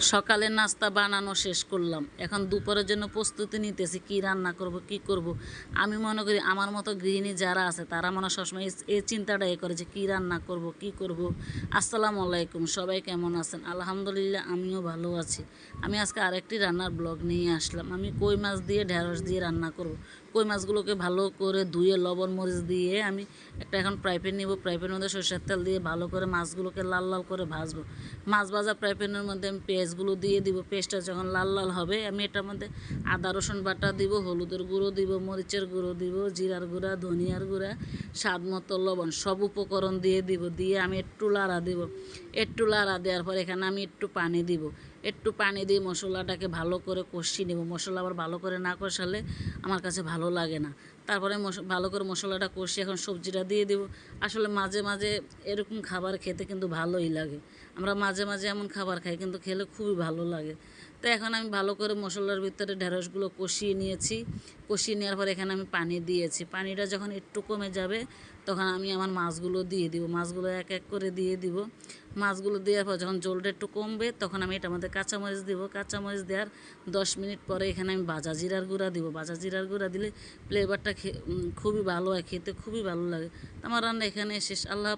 সকালের নাস্তা বানানো শেষ করলাম। এখন দুপুরের জন্য প্রস্তুতি নিতেছি, কি রান্না করব, কি করব। আমি মনে করি আমার মতো গৃহিণী যারা আছে, তারা মনে সবসময় এই- চিন্তাটা এ করে যে কী রান্না করব, কি করব। আসসালামু আলাইকুম, সবাই কেমন আছেন? আলহামদুলিল্লাহ, আমিও ভালো আছি। আমি আজকে আরেকটি রান্নার ব্লগ নিয়ে আসলাম। আমি কই মাছ দিয়ে ঢেঁড়স দিয়ে রান্না করব। কই মাছগুলোকে ভালো করে ধুয়ে লবণ, মরিচ দিয়ে আমি একটা এখন ফ্রাই প্যান নিব। ফ্রাই প্যানের মধ্যে সরষের তেল দিয়ে ভালো করে মাছগুলোকে লাল লাল করে ভাজবো। মাছ ভাজা ফ্রাই প্যানের মধ্যে আমি পেঁয়াজগুলো দিয়ে দিব। পেঁয়াজটা যখন লাল লাল হবে, আমি এটার মধ্যে আদা, রসুন বাটা দিব, হলুদের গুঁড়ো দিব, মরিচের গুঁড়ো দিব, জিরার গুঁড়া, ধনিয়ার গুঁড়া, স্বাদ মতো লবণ, সব উপকরণ দিয়ে দিব, দিয়ে আমি একটু লাড়া দিব। একটু লাড়া দেওয়ার পর এখানে আমি একটু পানি দিব। একটু পানি দিয়ে মশলাটাকে ভালো করে কষিয়ে নেব। মশলা আবার ভালো করে না কষালে আমার কাছে ভালো লাগে না। তারপরে ভালো করে মশলাটা কষিয়ে এখন সবজিটা দিয়ে দেবো। আসলে মাঝে মাঝে এরকম খাবার খেতে কিন্তু ভালোই লাগে। আমরা মাঝে মাঝে এমন খাবার খাই কিন্তু খেলে খুবই ভালো লাগে। তো এখন আমি ভালো করে মশলার ভিতরে ঢেঁড়সগুলো কষিয়ে নিয়েছি। কষিয়ে নেওয়ার পর এখানে আমি পানি দিয়েছি। পানিটা যখন একটু কমে যাবে, তখন আমি আমার মাছগুলো দিয়ে দিব। মাছগুলো এক এক করে দিয়ে দিব। মাছগুলো দেওয়ার পর যখন জলটা একটু কমবে, তখন আমি এটার মধ্যে কাঁচামরিচ দিব। কাঁচামরিচ দেওয়ার দশ মিনিট পরে এখানে আমি ভাজা জিরার গুঁড়া দিব। ভাজা জিরার গুঁড়া দিলে ফ্লেভারটা খুবই ভালো হয়, খেতে খুবই ভালো লাগে। আমার রান্না এখানে শেষ। আল্লাহ।